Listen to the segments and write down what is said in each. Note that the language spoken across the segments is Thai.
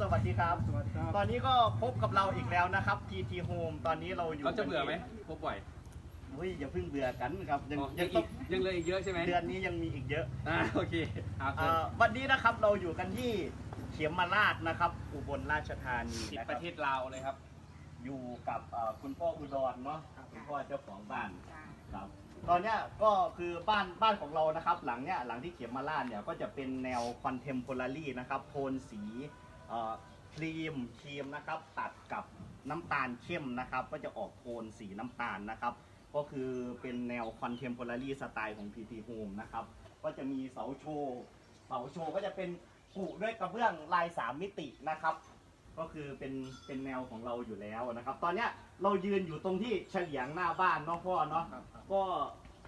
สวัสดีครับ สวัสดีครับ ตอนนี้ก็พบกับเราอีกแล้วนะครับ TT Home ตอนนี้เราอยู่เขาจะเบื่อไหมพบบ่อยเฮ้ยอย่าเพิ่งเบื่อกันครับยังอ๋อยัยังงต้อีองกยังเลยอีกเยอะใช่ไหมเดือนนี้ยังมีอีกเยอะอ่าโอเคเอาเอ่อวันนี้นะครับเราอยู่กันที่เขียมมาราชนะครับ อุบลราชธานีติดนะคปรับระเทศลาวเลยครับ อยู่กับเอ่อคุณพ่ออุดรเนาะคุณพ่อเจ้าของบ้านครับตอนเนี้ยก็คือบ้านบ้านของเรานะครับ หลังเนี้ยหลังที่เขียมมาราชเนี่ยก็จะเป็นแนวคอนเทม p o r a r y นะครับโทนสีเอ่อ ครีมครีมนะครับตัดกับน้ำตาลเข้มนะครับ ก็จะออกโทนสีน้ำตาลนะครับ ก็คือเป็นแนวคอนเทม p o r a r y สไตล์ของ PT Home นะครับ ก็จะมีเสาโชว์เสาโชว์ก็จะเป็นปูด้วยกระเบื้องลายสามมิตินะครับ ก็คือเป็นเป็นแนวของเราอยู่แล้วนะครับ ตอนเนี้ยเรายืนอยู่ตรงที่เฉลียงหน้าบ้านเนาะพ่อเนาะครับครับก็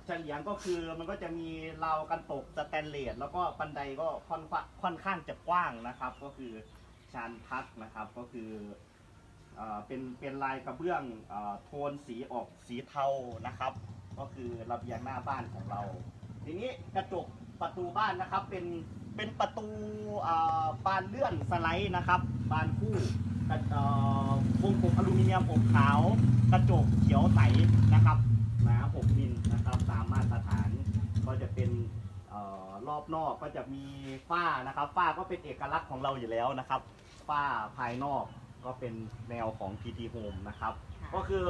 เฉลียงก็คือมันก็จะมีราวกันตกสแตนเลสแล้วก็บันไดก็ค่อนข้างค่อนข้างจะกว้างนะครับ ก็คือ ชานพักนะครับก็คือเอ่อเป็นเป็นลายกระเบื้องเอ่อโทนสีออกสีเทานะครับ ก็คือระเบียงหน้าบ้านของเรา ทีนี้กระจกประตูบ้านนะครับเป็นเป็นประตูเอ่อบานเลื่อนสไลด์นะครับ บานคู่กระเอ่อวงกบอลูมิเนียมอบขาว กระจกเขียวใสนะครับหนา6มิลนะครับตามมาตรฐานก็จะเป็น อ่อรอบนอกก็จะมีฝ้านะครับฝ้าก็เป็นเอกลักษณ์ของเราอยู่แล้วนะครับฝ้าภายนอกก็เป็นแนวของ PT Home นะครับก็คือ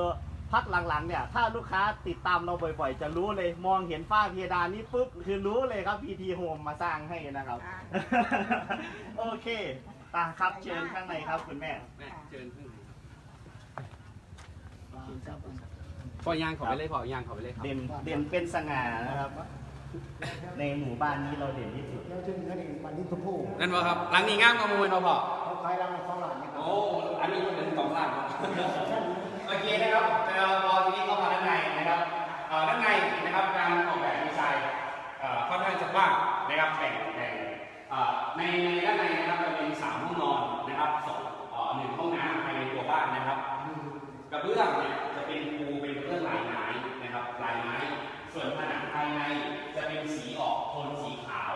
พักหลังๆเนี่ย ถ้าลูกค้าติดตามเราบ่อยๆ จะรู้เลยมองเห็นฝ้าเพดานนี้ปุ๊บคือรู้เลยครับ PT Home มาสร้างให้นะครับ โอเคตาครับเชิญข้างในครับคุณแม่ แม่เชิญขึ้นพอยางขอไปเลยพอยางขอไปเลยครับ เด่นเด่นเป็นสง่านะครับ ในหมู่บ้านนี้เราเด่นที่สุดแล้วถึงนั่นเองวันนี้ทุกผู้นั่นวะครับหลังนี้งามกว่ามูลเราพอเขาขายรังในสองหลานนี่ครับโอ้อันนี้เป็นสองล้านครับโอเคนะครับเอ่อพอทีนี้เข้ามาด้านในนะครับเอ่อด้านในนะครับการออกแบบดีไซน์เอ่อค่อนข้างจะกว้างนะครับแบ่งแบ่งเอ่อในในด้านในนะครับจะเป็นสามห้องนอนนะครับสองเอ่อหนึ่งห้องน้ำภายในตัวบ้านนะครับกระเบื้องเนี่ยจะเป็นปูเป็นกระเบื้องลายไม้นะครับลายไม้ ส่วนผนังภายในจะเป็นสีออกโทนสีขาว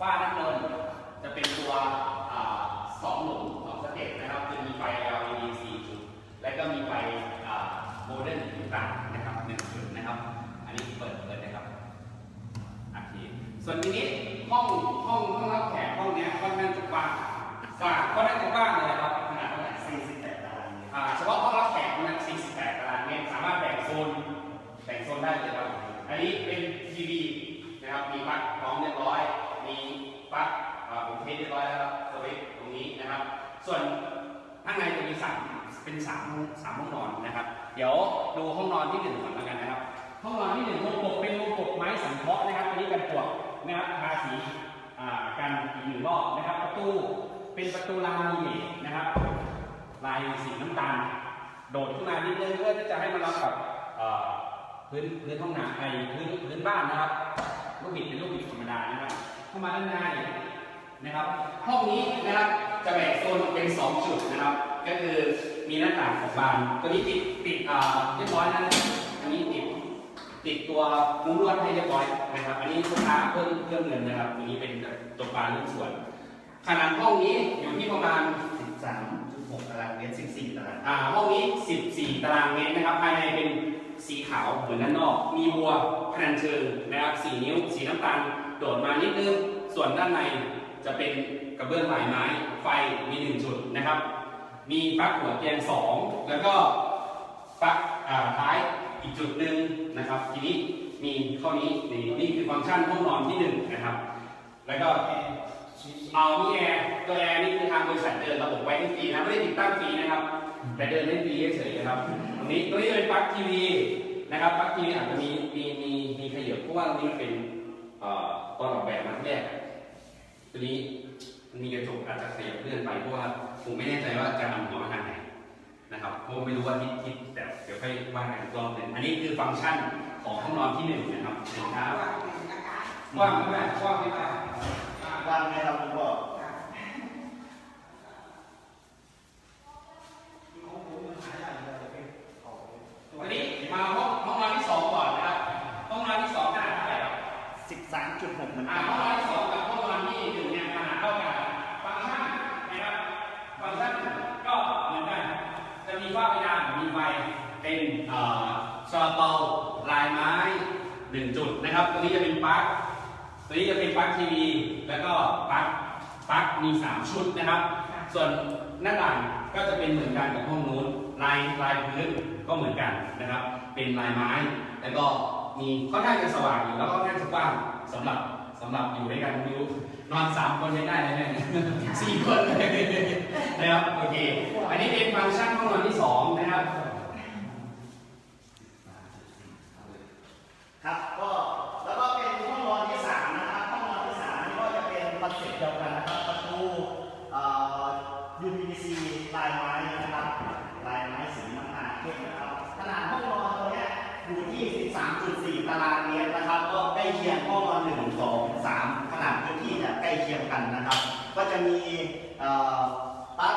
ฝ้าด้านบนจะเป็นตัวอ่าสองหลุมสองสเต็ปนะครับ จะมีไฟ LED สี่จุด และก็มีไฟ โมเดิร์นต่างนะครับหนึ่งจุดนะครับ อันนี้เปิดเปิดนะครับโอเคส่วนทีนี้ห้องห้องห้องรับแขกห้องเนี้ยค่อนข้างจะกว้างกว้างค่อนข้างจะกว้างเลยครับขนาดเท่าไหร่48ตารางเมตรอ่าเฉพาะห้องรับแขกมัน48ตารางเมตรสามารถแบ่งโซนแบ่งโซนได้เลยครับอันนี้เป็นทีวีนะครับมีปลั๊กพร้อมเรียบร้อย มีปลั๊กอ่าผมเทสเรียบร้อยแล้วครับสวิตช์ตรงนี้นะครับ ส่วนข้างในจะมีสามเป็นสามห้องสามห้องนอนนะครับ เดี๋ยวดูห้องนอนที่หนึ่งก่อนแล้วกันนะครับ ห้องนอนที่หนึ่งวงกบเป็นวงกบไม้สังเคราะห์นะครับอันนี้กันปวกนะครับทาสีกันอีกหนึ่งรอบนะครับ ประตูเป็นประตูลามิเนตนะครับ ลายสีน้ำตาลโดดขึ้นมานิดนึงเพื่อที่จะให้มันรับกับพื้นพื้นห้องน้ำไอพื้นพื้นบ้านนะครับลูกบิดเป็นลูกบิดธรรมดานะครับเข้ามาด้านในนะครับ ห้องนี้นะครับจะแบ่งโซนเป็นสองจุดนะครับ ก็คือ มีหน้าต่างของบาน ตัวนี้ติดติดอ่าเรียบร้อยแล้วนะอันนี้ติดติดตัวมุ้งลวดให้เรียบร้อยนะครับ อันนี้ลูกค้าเพิ่มเพิ่มเงินนะครับอันนี้เป็นตัวบานเรื่องส่วน ขนาดห้องนี้อยู่ที่ประมาณ 13.6ตารางเมตร14ตารางอ่าห้องนี้ 14 ตารางเมตรนะครับ ภายในเป็นสีขาวเหมือนด้านนอก มีบัวพนันเชิงนะครับ4นิ้ว สีน้ำตาล โดดมานิดนึง ส่วนด้านในจะเป็นกระเบื้องลายไม้ ไฟมี1จุดนะครับ มีปลั๊กหัวเตียง2แล้วก็ปลั๊กอ่าท้ายอีกจุดหนึ่งนะครับ ทีนี้มีข้อนี้นี่นี่คือฟังก์ชันห้องนอนที่1นะครับ แล้วก็เอามีแอร์ตัวแอร์นี่คือทางบริษัทเดินระบบไว้ให้ฟรีนะไม่ได้ติดตั้งฟรีนะครับ แต่เดินเล่นฟรีเฉยๆนะครับตรงนี้ตัวนี้เป็นปลั๊กทีวีนะครับปลั๊กทีวีอาจจะมีมีมีมีขยับเพราะว่าตรงนี้มันเป็นเอ่อตอนออกแบบมาแรกตัวนี้มันมีกระจกอาจจะขยับเลื่อนไปเพราะว่า ผมไม่แน่ใจว่าจะนำหัวมาทางไหนนะครับเพราะไม่รู้ว่าทิศทิศแต่เดี๋ยวค่อยว่ากันอีกรอบหนึงอันนี้คือฟังก์ชันของห้องนอนที่หนึ่งนะครับเห็นครับกว้างไหมกว้างไหมครับว่างไหมครับคุณพ่อ วันนี้มาห้องห้องนอนที่สองก่อนนะครับ ห้องนอนที่สองขนาดเท่าไหร่ครับ 13.6เหมือน อ่า กัน ห้องนอนที่สองกับห้องนอนที่หนึ่งเนี่ยขนาดเท่ากันฟังก์ชันนะครับ เอ่อซาลาเปาลายไม้ห นึ่งจุดนะครับ ตัวนี้จะเป็นปลั๊ก ตัวนี้จะเป็นปลั๊กทีวี แล้วก็ปลั๊ก ปลั๊กมี 3 ชุดนะครับ ส่วนหน้าต่างก็จะเป็นเหมือนกันกับห้องนู้น ลายลายพื้นก็เหมือนกันนะครับ เป็นลายไม้ แล้วก็มีค่อนข้างจะสว่างอยู่ แล้วก็ค่อนข้างจะกว้างสำหรับสำหรับอยู่ด้วยกันไม่รู้นอนสามคนยังได้เลยแม่สี่คนเลยนะครับ โอเค อันนี้เป็นฟังก์ชันห้องนอนที่สองนะครับครับก็แล้วก็เป็นห้องนอนที่สามนะครับห้องนอนที่สามนี่ก็จะเป็นคอนเซ็ปต์เดียวกันนะครับประตูเอ่อ PVC ลายไม้นะครับลายไม้สีน้ำตาลเข้มนะครับ ขนาดห้องนอนตัวเนี้ยอยู่ที่ 13.4 ตารางเมตรนะครับ ก็ใกล้เคียงห้องนอน1 2 3ขนาดพื้นที่เนี่ยใกล้เคียงกันนะครับ ก็จะมีปลั๊ก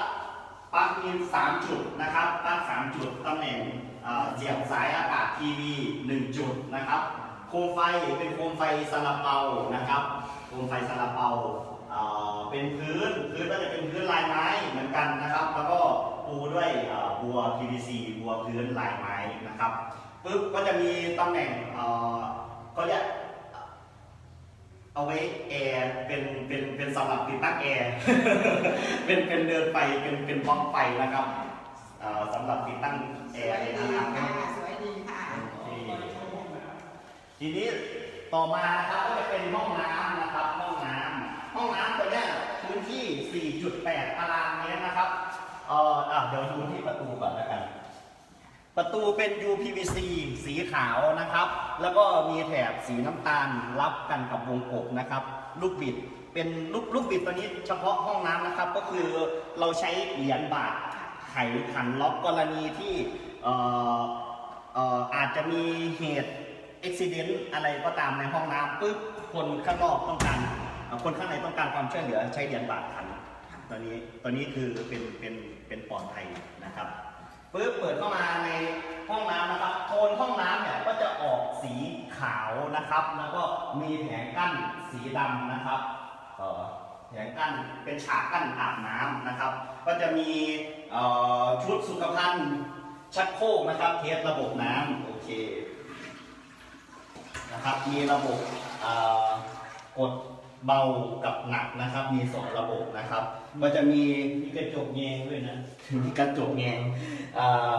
ปลั๊กมี3จุดนะครับปลั๊ก3จุดตำแหน่งเสียบสายอากาศทีวี1จุดนะครับโคมไฟเป็นโคมไฟซาลาเปานะครับโคมไฟซาลาเปาเอ่อเป็นพื้นพื้นก็จะเป็น กันนะครับ แล้วก็ปูด้วยเอ่อบัว PVC บัวพื้นลายไม้นะครับปึ๊บก็จะมีตำแหน่งเอ่อก็จะเอาไว้แอร์เป็นเป็นเป็นสำหรับติดตั้งแอร์เป็นเป็นเดินไฟเป็นเป็นบล็อกไฟนะครับเอ่อสำหรับติดตั้งแอสวร์ยในดีอาคารค่ะสวยดีค่ะทีนี้ต่อมานะครับก็จะเป็นห้องน้ำนะครับห้องน้ำห้องน้ำตัวเนี้ยพื้น ที่ 4.8 ตารางเมตรนะครับเอ่ออะเดี๋ยวดูที่ประตูก่อนแล้วกัน ประตูเป็น UPVC สีขาวนะครับ แล้วก็มีแถบสีน้ำตาลรับกันกับวงกบนะครับ ลูกบิดเป็นลูกลูกบิดตัวนี้เฉพาะห้องน้ำนะครับ ก็คือเราใช้เหรียญบาทไขขันล็อกกรณีที่เอ่อเอ่ออาจจะมีเหตุอุบิเหตุอะไรก็ตามในห้องน้ำปุ๊บคนข้างนอกต้องการ คนข้างในต้องการความช่วยเหลือใช้เหรียญบาทขันตัวนี้ตัวนี้คือเป็นเป็นเป็นปลอดภัยนะครับปึ๊บเปิดเข้ามาในห้องน้ำนะครับโทนห้องน้ำเนี่ยก็จะออกสีขาวนะครับ แล้วก็มีแผงกั้นสีดำนะครับเอ่อแผงกั้นเป็นฉากกั้นอาบน้ำนะครับ ก็จะมีเอ่อชุดสุขภัณฑ์ชักโครกนะครับเทสระบบน้ำโอเคนะครับมีระบบเอ่อกด เบากับหนักนะครับ มีสองระบบนะครับก็จะมีมีกระจกแยงด้วยนะ มีกระจกแงงเอ่อ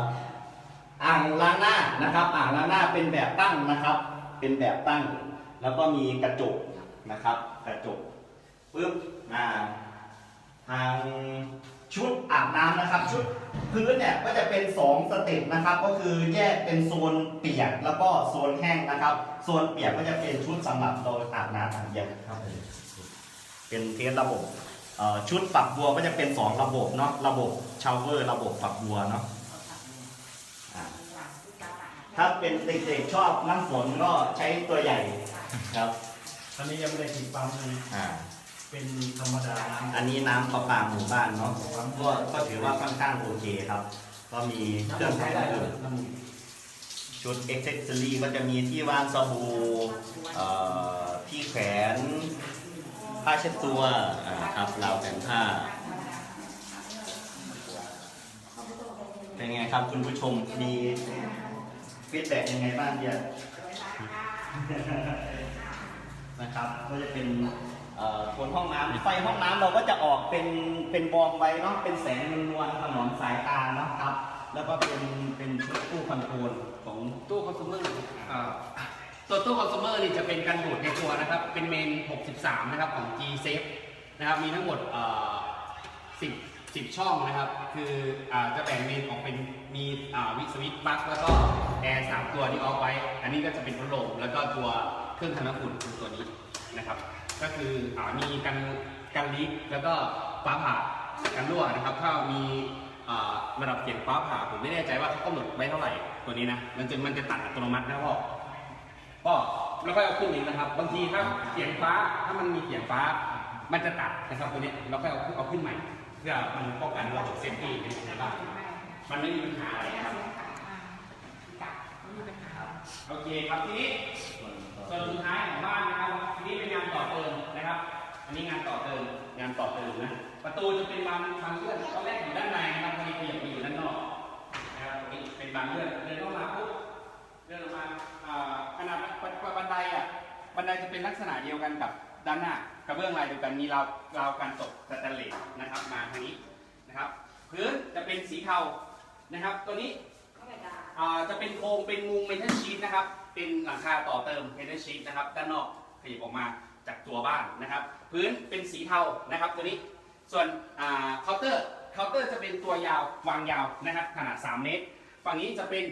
อ่างล้างหน้านะครับ อ่างล้างหน้าเป็นแบบตั้งนะครับ เป็นแบบตั้ง แล้วก็มีกระจกนะครับ กระจกปึ๊บอ่าทางชุดอาบน้ำนะครับ ชุดพื้นเนี่ยก็จะเป็น 2 สเต็ปนะครับ ก็คือแยกเป็นโซนเปียกแล้วก็โซนแห้งนะครับ โซนเปียกก็จะเป็นชุดสำหรับเรา น้ำอาบเย็นครับเป็นเทสระบบเอ่อชุดฝักบัวก็จะเป็น2ระบบเนาะระบบชาวเวอร์ระบบฝักบัวเนาะอ่าถ้าเป็นเด็กๆชอบน้ำฝนก็ใช้ตัวใหญ่ครับอันนี้ยังไม่ได้ติดปั๊มเลยอ่าเป็นธรรมดาน้ำอันนี้น้ำประปาหมู่บ้านเนาะก็ก็ถือว่าค่อนข้างโอเคครับ ก็มีเครื่องใช้ได้เลยชุดเอ็กเซสซอรี่ก็จะมีที่วางสบู่เอ่อที่ แขวนผ้าเช็ดตัวอ่าครับราวแต่งผ้า เป็นไงครับคุณผู้ชมมีฟีดแบ็กยังไงบ้างเนี่ยนะครับก็จะเป็นโทนห้องน้ำไฟห้องน้ำเราก็จะออกเป็นเป็นบอมไว้เนาะเป็นแสงนวลถนอมสายตาเนาะครับ แล้วก็เป็นเป็นตู้คอนโทรลของตู้คอน sumer อ่า ตัวตู้คอน sumer นี่จะเป็นกันบูดในตัวนะครับ เป็นเมน 63 นะครับของ G Safe นะครับ มีทั้งหมดเอ่อ10 10 ช่องนะครับ คืออ่าจะแบ่งเมนออกเป็นมีอ่าวิสวิตช์ปลั๊กแล้วก็แอร์สามตัวที่ออกไว้ อันนี้ก็จะเป็นพัดลมแล้วก็ตัวเครื่องทำน้ำอุ่นคือตัวนี้นะครับ ก็คืออ่ามีกันกันลีกแล้วก็ฟ้าผ่ากันรั่วนะครับ ถ้ามีอ่าระดับเสียงฟ้าผ่าผมไม่แน่ใจว่าเขากำหนดไว้เท่าไหร่ตัวนี้นะ มันจะมันจะตัดอัตโนมัตินะพ่อ ก็แล้วก็เอาขึ้นอีกนะครับ บางทีถ้าเสียงฟ้าถ้ามันมีเสียงฟ้า มันจะตัดนะครับตัวนี้เราก็เอาขึ้นเอาขึ้นใหม่ เพื่อมันป้องกันระบบเซฟตี้ในบ้านมันไม่มีปัญหาอะไรนะครับโอเคครับทีนี้ส่วนสุดท้ายของบ้านนะครับทีนี้เป็นงานต่อเติมนะครับ อันนี้งานต่อเติมงานต่อเติมนะประตูจะเป็นบานบานเลื่อนตอนแรกอยู่ด้านในนะครับตอนนี้ขยับมาอยู่ด้านนอกนะครับตรงนี้เป็นบานเลื่อนเดินเข้ามาปุ๊บ ขนาดบันไดอะบันไดจะเป็นลักษณะเดียวกันกับด้านหน้ากระเบื้องลายเดียวกันมีราวราวการตกสแตนเลสนะครับมาทางนี้นะครับพื้นจะเป็นสีเทานะครับ ตัวนี้จะเป็นโครงเป็นมุงเมทัลชีทนะครับเป็นหลังคาต่อเติมเมทัลชีทนะครับด้านนอกขยับออกมาจากตัวบ้านนะครับ พื้นเป็นสีเทานะครับตัวนี้ส่วนเคาน์เตอร์เคาน์เตอร์จะเป็นตัวยาววางยาวนะครับขนาด 3 เมตร ฝั่งนี้จะเป็น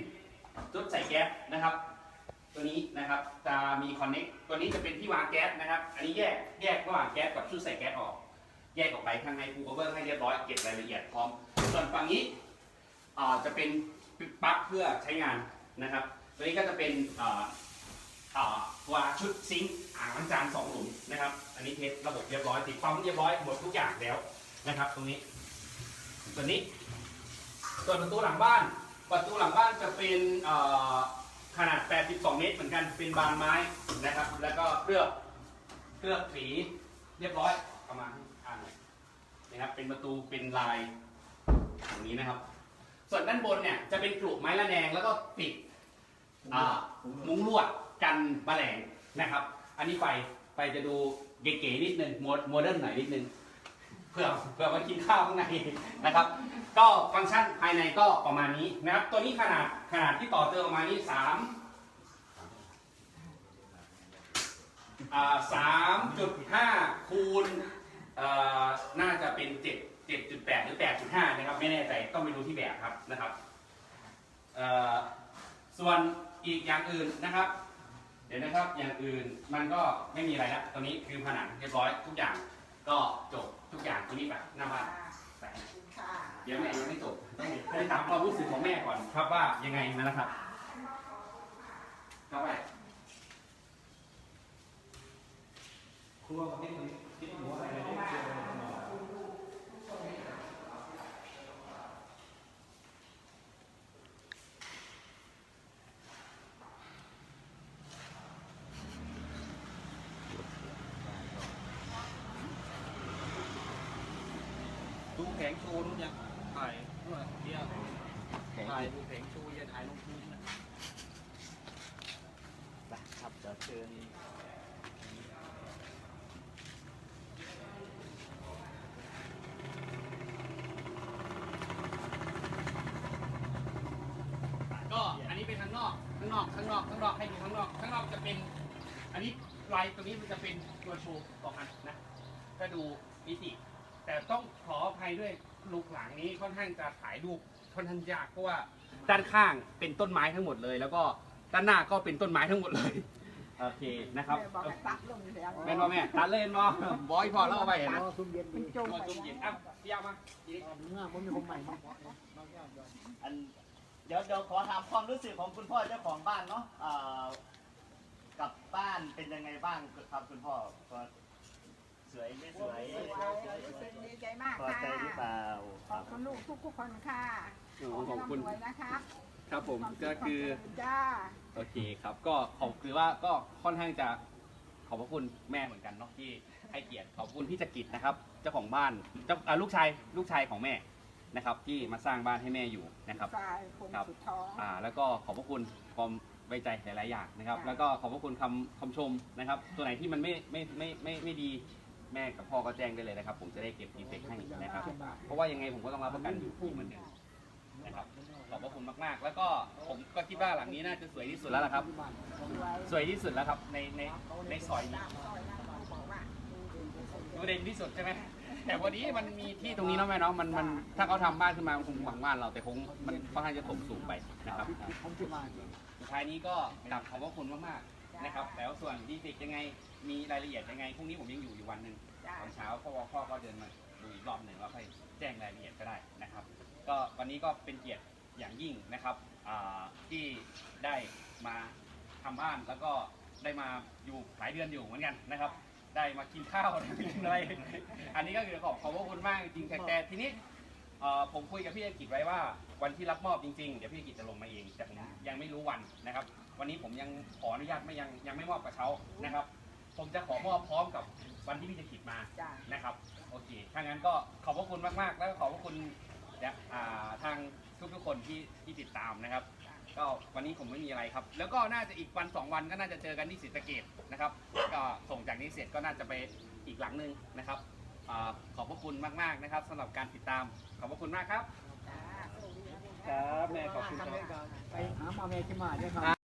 จุดใส่แก๊สนะครับ ตัวนี้นะครับจะมีคอนเน็กตัวนี้จะเป็นที่วางแก๊สนะครับ อันนี้แยกแยกระหว่างแก๊สกับชุดใส่แก๊สออก แยกออกไปข้างในปูกระเบื้องให้เรียบร้อยเก็บรายละเอียดพร้อม ส่วนฝั่งนี้จะเป็นปลั๊กเพื่อใช้งานนะครับ ตัวนี้ก็จะเป็นตัวชุดซิงค์อ่างล้างจานสองหลุมนะครับ อันนี้เทสระบบเรียบร้อยติดปั๊มเรียบร้อยหมดทุกอย่างแล้วนะครับ ตรงนี้ส่วนี้ส่วนประตูหลังบ้าน ประตูหลังบ้านจะเป็นอ ขนาด 82 เมตรเหมือนกัน เป็นบานไม้นะครับ แล้วก็เคลือบเคลือบสีเรียบร้อยประมาณอ่านหน่อยนะครับ เป็นประตูเป็นลายอย่างนี้นะครับ ส่วนด้านบนเนี่ยจะเป็นกลุ่ไม้ละแนงแล้วก็ปิดอ่ามุ้งลวดกันแมลงนะครับ อันนี้ไฟไฟจะดูเก๋ๆนิดนึงโมโมเดิร์นหน่อยนิดนึงเพื่อเพื่อมากินข้าวข้างในนะครับ ก็ฟังก์ชันภายในก็ประมาณนี้นะครับ ตัวนี้ขนาดขนาดที่ต่อเติมประมานี้สามสามจุดห้าคูณน่าจะเป็นเจ็ดเจ็ดจุดแปดหรือแปดจุดห้านะครับ ไม่แน่ใจต้องไปดูที่แบบครับนะครับส่วนอีกอย่างอื่นนะครับ เดี๋ยวนะครับอย่างอื่นมันก็ไม่มีอะไรแล้วตอนนี้คือผนังเรียบร้อยทุกอย่างก็จบทุกอย่างตัวนี้ไปหน้าบ้าน ยวแม่ยังไม่จบต้องไปถามความรู้สึกของแม่ก่อนครับว่ายังไงนะครับครับไปครัวกับที่ที่หัวอะไรเนี่ยดูแผงโชว์นู้นยัง ถ่ายเมื่อเดียวถ่ายดูแผงชว์ยังถ่ายลงพื้นนะครับจะเชิญก็อันนี้เป็นข้างนอก ข้างนอก ข้างนอก ข้างนอกให้ดูข้างนอก ข้างนอกจะเป็น อันนี้ลายตัวนี้มันจะเป็นตัวโชว์ต่อกันนะ ก็ดูมิติ แต่ต้องขออภัยด้วยลูกหลังนี้ค่อนข้างจะถ่ายรูปค่อนข้างยากเพราะว่าด้านข้างเป็นต้นไม้ทั้งหมดเลย แล้วก็ด้านหน้าก็เป็นต้นไม้ทั้งหมดเลยโอเคนะครับบอกให้ตัดลงแล้วแม่นบ่แม่ตัดเล่นบ่บอยพอแล้วเอาไปเห็นตันะดซุ่มเย็นดีจุ่มจุ่มเย็นอะพี่เอามาทีนี้เมื่อผมมีคนใหม่มาอันเดี๋ยวเดี๋ยวขอถามความรู้สึกของคุณพ่อเจ้าของบ้านเนาะเอ่อกับบ้านเป็นยังไงบ้างครับคุณพ่อก็ส วยไม่สวยรู้สึกดีใจมากพอค่ะใจหรือเปล่าขอบคุณลูกทุกทุกๆคนค่ะขอบคุณร่ำรวยนะคะครับผมก็คือจ้า โอเคครับก็ขอบคือว่าก็ค่อนข้างจะขอบพระคุณแม่เหมือนกันเนาะที่ให้เกียรติขอบคุณพี่จักริดนะครับ เจ้าของบ้านเจ้าอ่าลูกชายลูกชายของแม่นะครับ ที่มาสร้างบ้านให้แม่อยู่นะครับสายผมสุดท้อง อ่าแล้วก็ขอบพระคุณความไว้ใจหลาย ๆ อย่างนะครับ ค่ะ แล้วก็ขอบพระคุณคำคำชมนะครับ ตัวไหนที่มันไม่ไม่ไม่ไม่ไม่ดี แม่กับพ่อก็แจ้งได้เลยนะครับ ผมจะได้เก็บดีเฟกต์ให้นะครับ เพราะว่ายังไงผมก็ต้องรับประกันอยู่เหมือนเดิมนะครับขอบพระคุณมากๆ แล้วก็ผมก็คิดว่าหลังนี้น่าจะสวยที่สุดแล้วล่ะครับ สวยที่สุดแล้วครับในในในซอยนี้ซอยนั้นเดูเด่นที่สุดใช่ไหมแต่วันนี้มันมีที่ตรงนี้เนาะแม่เนาะมันมันถ้าเขาทำบ้านขึ้นมามันคงหวังบ้านเราแต่คงมันค่อนข้างจะถมสูงไปนะครับสุดท้ายนี้ก็กลับขอบพระคุณมากๆ นะครับ แล้วส่วนดีฟิกยังไง มีรายละเอียดยังไง พรุ่งนี้ผมยังอยู่อยู่วันหนึ่งจ้าตอนเช้าพ่อพ่อก็เดินมาดูอีกรอบหนึ่งแล้วค่อยแจ้งรายละเอียดก็ได้นะครับ ก็วันนี้ก็เป็นเกียรติอย่างยิ่งนะครับอ่าที่ได้มาทำบ้านแล้วก็ได้มาอยู่หลายเดือนอยู่เหมือนกันนะครับ ได้มากินข้าวได้มากินอะไร อันนี้ก็คือขอบขอบพระคุณมากจริงๆแต่แต่ทีนี้เอ่อผมคุยกับพี่ธกิจไว้ว่าวันที่รับมอบจริงๆ เดี๋ยวพี่ธกิจจะลงมาเองแต่ผมยังไม่รู้วันนะครับ วันนี้ผมยังขออนุญาตไม่ยังยังไม่มอบกับเขานะครับ ผมจะขอมอบพร้อมกับวันที่พี่ธกิจมาจ้านะครับโอเคถ้างั้นก็ขอบพระคุณมากๆ แล้วก็ขอบพระคุณเนี่ยอ่าทางทุกๆคนที่ที่ติดตามนะครับ ก็วันนี้ผมไม่มีอะไรครับ แล้วก็น่าจะอีกวันสองวันก็น่าจะเจอกันที่ศรีสะเกดนะครับ ก็ส่งจากนี้เสร็จก็น่าจะไปอีกหลังหนึงนะครับอาขอบพระคุณมากๆนะครับสำหรับการติดตามขอบพระคุณมากครับจ้าสู้ดีนะลูกนะครับแม่ขอบคุณครับ ไปหามาเมที่มาด้วยครับ